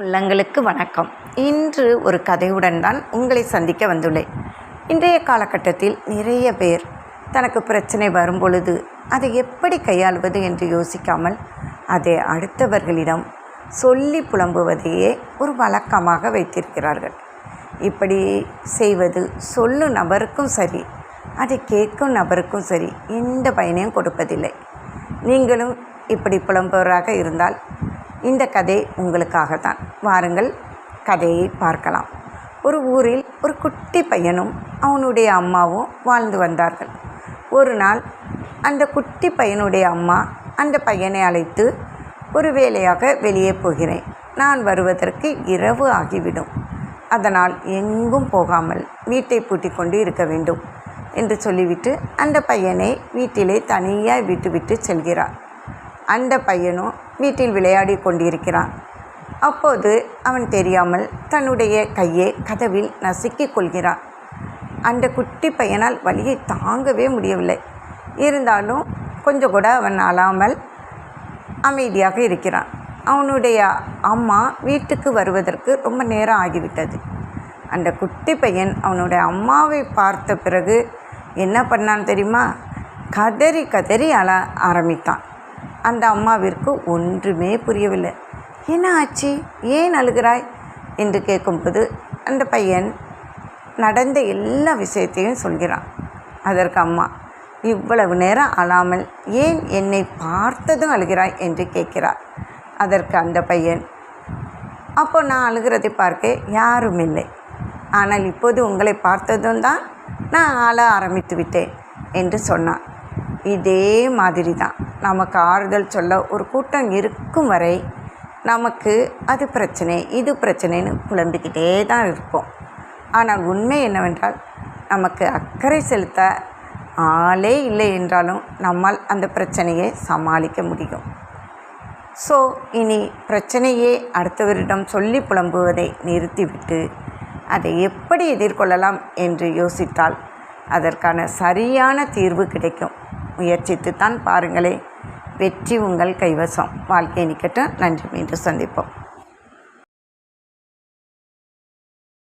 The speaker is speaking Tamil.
உள்ளங்களுக்கு வணக்கம். இன்று ஒரு கதையுடன் தான் உங்களை சந்திக்க வந்துள்ளேன். இன்றைய காலகட்டத்தில் நிறைய பேர் தனக்கு பிரச்சனை வரும் பொழுது அதை எப்படி கையாள்வது என்று யோசிக்காமல் அதை அடுத்தவர்களிடம் சொல்லி புலம்புவதையே ஒரு வழக்கமாக வைத்திருக்கிறார்கள். இப்படி செய்வது சொல்லும் நபருக்கும் சரி அதை கேட்கும் நபருக்கும் சரி எந்த பயனையும் கொடுப்பதில்லை. நீங்களும் இப்படி புலம்புவராக இருந்தால் இந்த கதை உங்களுக்காக தான் வாருங்கள் கதையை பார்க்கலாம். ஒரு ஊரில் ஒரு குட்டி பையனும் அவனுடைய அம்மாவும் வாழ்ந்து வந்தார்கள். ஒரு நாள் அந்த குட்டி பையனுடைய அம்மா அந்த பையனை அழைத்து ஒரு வேலையாக வெளியே போகிறேன். நான் வருவதற்கு இரவு ஆகிவிடும். அதனால் எங்கும் போகாமல் வீட்டை பூட்டி கொண்டு இருக்க வேண்டும் என்று சொல்லிவிட்டு அந்த பையனை வீட்டிலே தனியாக விட்டுவிட்டு செல்கிறார். அந்த பையனும் வீட்டில் விளையாடி கொண்டிருக்கிறான். அப்போது அவன் தெரியாமல் தன்னுடைய கையை கதவில் நசுக்கிக் கொள்கிறான். அந்த குட்டி பையனால் வலியை தாங்கவே முடியவில்லை. இருந்தாலும் கொஞ்சம் கூட அவன் அழாமல் அமைதியாக இருக்கிறான். அவனுடைய அம்மா வீட்டுக்கு வருவதற்கு ரொம்ப நேரம் ஆகிவிட்டது. அந்த குட்டி பையன் அவனுடைய அம்மாவை பார்த்த பிறகு என்ன பண்ணான் தெரியுமா? கதறி கதறி அழ ஆரம்பித்தான். அந்த அம்மாவிற்கு ஒன்றுமே புரியவில்லை. என்ன ஆச்சு? ஏன் அழுகிறாய்? என்று கேட்கும்போது அந்த பையன் நடந்த எல்லா விஷயத்தையும் சொல்கிறான். அதற்கு அம்மா இவ்வளவு நேரம் அழாமல் ஏன் என்னை பார்த்ததும் அழுகிறாய்? என்று கேட்கிறார். அதற்கு அந்த பையன் அப்போ நான் அழுகிறதை பார்க்க யாரும் இல்லை. ஆனால் இப்போது உங்களை பார்த்ததும் தான் நான் அழ ஆரம்பித்து விட்டேன் என்று சொன்னான். இதே மாதிரி தான் நமக்கு ஆறுதல் சொல்ல ஒரு கூட்டம் இருக்கும் வரை நமக்கு அது பிரச்சனை இது பிரச்சனைன்னு புலம்பிக்கிட்டே தான் இருப்போம். ஆனால் உண்மை என்னவென்றால் நமக்கு அக்கறை செலுத்த ஆளே இல்லை என்றாலும் நம்மால் அந்த பிரச்சனையை சமாளிக்க முடியும். ஸோ இனி பிரச்சனையே அடுத்தவரிடம் சொல்லி புலம்புவதை நிறுத்திவிட்டு அதை எப்படி எதிர்கொள்ளலாம் என்று யோசித்தால் அதற்கான சரியான தீர்வு கிடைக்கும். முயற்சித்து தான் பாருங்களே. வெற்றி உங்கள் கைவசம். வாழ்க்கை நிற்கட்டும் நன்றி. மீண்டும் சந்திப்போம்.